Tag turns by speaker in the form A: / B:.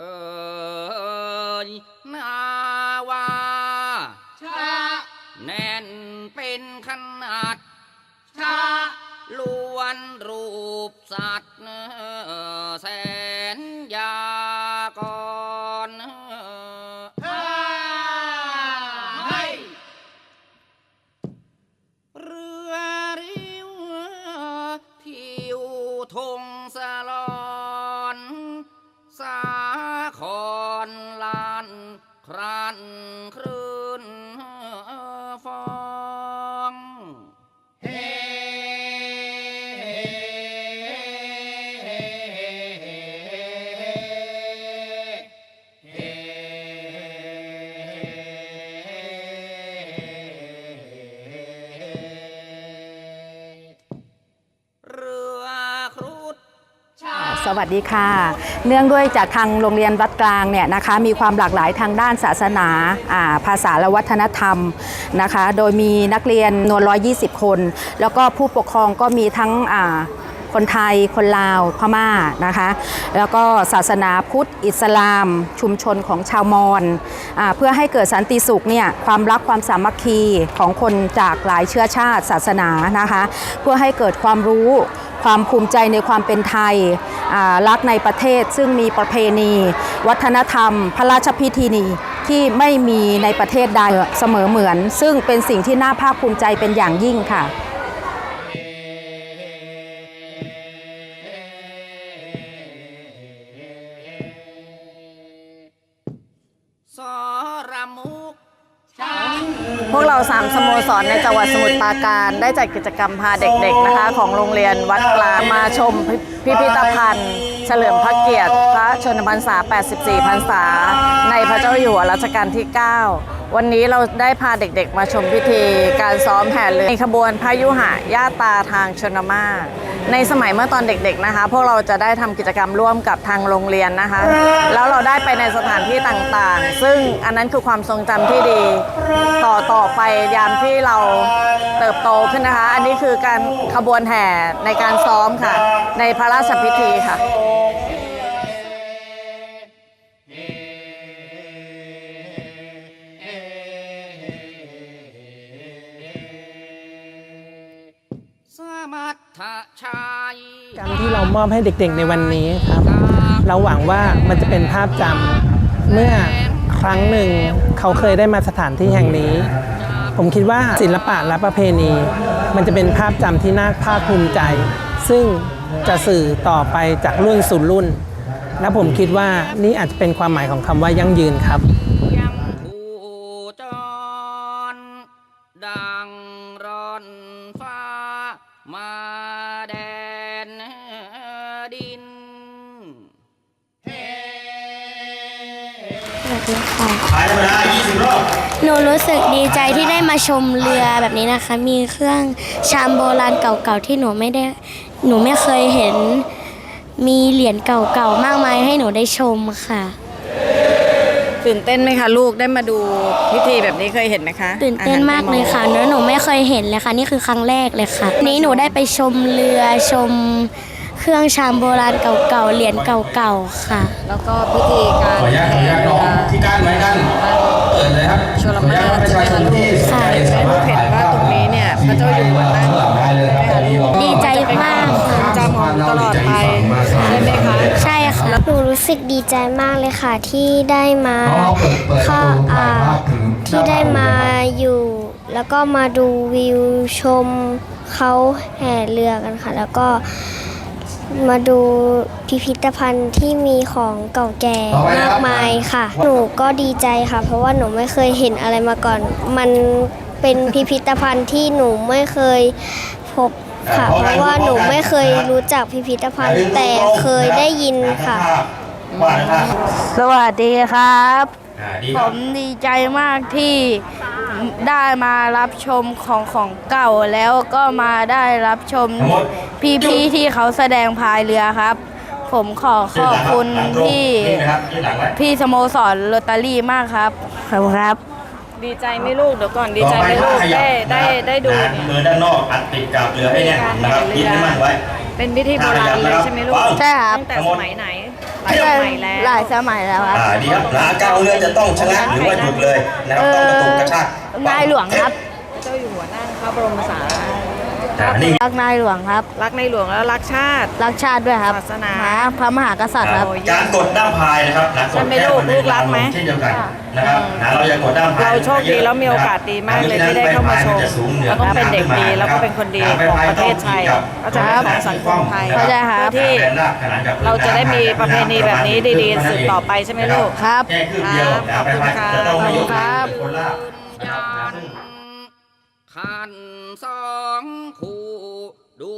A: เอ่ยนาวา
B: ชา
A: แน่นเป็นขนาด
B: ชา
A: ล้วนรูปสัตว์แสนยากร
B: ห้าให้
A: เรือริ้วทิวทงสลอน สาคอนลานครันครื
C: สวัสดีค่ะ เนื่องด้วยจากทางโรงเรียนวัดกลางเนี่ยนะคะมีความหลากหลายทางด้านศาสนาภาษาและวัฒนธรรมนะคะ โดยมีนักเรียนนวน120 คน แล้วก็ผู้ปกครองก็มีทั้งคนไทย คนลาว พม่านะคะ แล้วก็ศาสนาพุทธ อิสลาม ชุมชนของชาวมอญเพื่อให้เกิดสันติสุขเนี่ยความรักความสามัคคีของคนจากหลายเชื้อชาติศาสนานะคะ เพื่อให้เกิดความรู้ความภูมิใจในความเป็นไทย รักในประเทศซึ่งมีประเพณี วัฒนธรรม พระราชพิธีนีที่ไม่มีในประเทศใดเสมอเหมือน ซึ่งเป็นสิ่งที่น่าภาคภูมิใจเป็นอย่างยิ่งค่ะ
D: วกเราสามสโมสรในจังหวัดสมุทรปราการได้จัดกิจกรรมพาเด็กๆนะคะ ของโรงเรียนวัดกลางมาชมพิพิธภัณฑ์ เฉลิมพระเกียรติ พระชนมพรรษา 84 พรรษา ในพระเจ้าอยู่หัวรัชกาลที่ 9 วันนี้เราได้พาเด็กๆ มาชมพิธีการซ้อมแห่เรือในขบวนพระยุหะญาตาทางชนมาในสมัยเมื่อตอนเด็กๆนะคะ พวกเราจะได้ทำกิจกรรมร่วมกับทางโรงเรียนนะคะ แล้วเราได้ไปในสถานที่ต่างๆ ซึ่งอันนั้นคือความทรงจำที่ดี ต่อต่อไปยามที่เราเติบโตขึ้นนะคะ อันนี้คือการขบวนแห่ในการซ้อมค่ะ ในพระราชพิธีค่ะ
A: ที่
E: เรามอบให้เด็กๆในวันนี้ครับ เราหวังว่ามันจะเป็นภาพจำเมื่อครั้งหนึ่งเขาเคยได้มาสถานที่แห่งนี้ ผมคิดว่าศิลปะและประเพณี มันจะเป็นภาพจำที่น่าภาคภูมิใจ ซึ่งจะสื่อต่อไปจากรุ่นสู่รุ่น และผมคิดว่านี่อาจจะเป็นความหมายของคำว่ายั่งยืนครับ
A: ดิน
F: สวัสดีค่ะหนูรู้สึกดีใจที่ได้มาชมเรือแบบนี้นะคะ มีเครื่องชามโบราณเก่าๆที่หนูไม่ได้ หนูไม่เคยเห็น มีเหรียญเก่าๆมากมายให้หนูได้ชมค่ะ
D: ตื่นเต้นไหมคะลูกได้มาดูพิธีแบบนี้เคยเห็นไหมคะ
F: ตื่นเต้นมากเลยค่ะเนื้อะหนูไม่เคยเห็นเลยค่ะ นี่คือครั้งแรกเลยค่ะ นี้หนูได้ไปชมเรือชมเค รื่องชามโบราณเก่าๆ เหรียญเก่าๆ ค่ะ
D: แล้วก็พิธีการ
G: ขออนุญาตขออนุญาตน้องที่กั้นไว้กั้นเปิดเลยครับ
D: ชลมาศ
G: ขออนุญาตประชาชนที่สนใจสามารถ
D: เห็น
G: ถ่าย
D: ว่า
G: ภาพ
D: ตรงนี้เนี่ยพระเจ้าอยู่หัวนั่ง
G: ข้างหลังได้เลยครับตอนนี้เรา
F: ดีใจมากค่ะ
D: จำของตลอดไปใช่ไหมคะ
F: ใช่ค่ะหนูรู้สึกดีใจมากเลยค่ะที่ได้มา
G: น้องเปิดเปิดประ
F: เข้า
G: ตูถ่า
F: อ่าย
G: ภาพถึง
F: ที่ได้มาอยู่แล้วก็มาดูวิวชมเขาแห่เรือกันค่ะ แล้วก็ มาดูพิพิธภัณฑ์ที่มีของเก่าแก่มากมายค่ะ หนูก็ดีใจค่ะ เพราะว่าหนูไม่เคยเห็นอะไรมาก่อน มันเป็นพิพิธภัณฑ์ที่หนูไม่เคยพบค่ะ เพราะว่าหนูไม่เคยรู้จักพิพิธภัณฑ์แต่เคยได้ยินค่ะ
G: ว่านะครับ
H: สวัสดีครับ
G: อ่าดี
H: ผ
G: ครับ
H: มดีใจมากที่ได้มารับชมของของเก่าแล้วก็มาได้รับชม
G: ทั้งหมด
H: พี่ๆที่เขาแสดงพายเรือครับ ผมขอขอบคุณ
G: หลังตรง
H: พี่
G: นี่นะครับยืนหลังไว้
H: พี่สโมสรโรตารี่มากครับขอบคุณครับ
D: ดีใจไหมลูกเดี๋ยวก่อนดีใจไหมลูกได้ได้ได้ดู
G: นะ
D: เนี่ย
G: มือด้านนอกอัดติดกับเรือให้แน่นนะครับยึดให้มั่นไว้
D: เป็นพิธีโบราณเลยใช่ไหมลูก
H: ใช่ครับ
D: ตั้งแต่สมัยไหนหลายสมัยแล้ว
H: หลายสมัยแล้วครับ
G: อ่าดีครับหาก้าวเรือจะต้องชะงักหรือว่าหยุดเลยนะครับต้องกระตุกกระชาก
H: นายหลวงครับ
D: เจ้าอยู่หัวนั่งพระบรมสารี
G: อ่านี่
H: รักนายหลวงครับ
D: รักในหลวงแล้วรักชาติ
H: รักชาติด้วยครับ
D: ศาสนา
H: หพระมหากษัตริย์ครับ
G: การกดด้ามพายนะครับนะก
D: ใช่
G: ด
D: ไหม
G: แค่
D: ลูก
G: บันได
D: ลูกรักไหม
G: เช่นเดียวกันนะครับนะเราอย่ากดด้ามพาย
D: เราโชคดีแล้วมีโอกาสดีมากเลยที่ได้เข้ามาชมแล้วก็เป็นเด็กดีแล้วก็เป็นคนดีของประเทศไทยก็จะเป็นของสังคมไทย
H: เข้าใจครับ
D: เพื่อที่เราจะได้มีประเพณีแบบนี้ดีๆสืบต่อไปใช่ไหมลูก
H: ครับ
G: แค่คืบเดียว
D: ครับ
G: นะไป
D: ขอบคุณครับ
G: จะต้องไม่ยก
H: ครับ
G: เป็นคนลากนะครับนะซึ่ง
A: ขันสองคู่ดู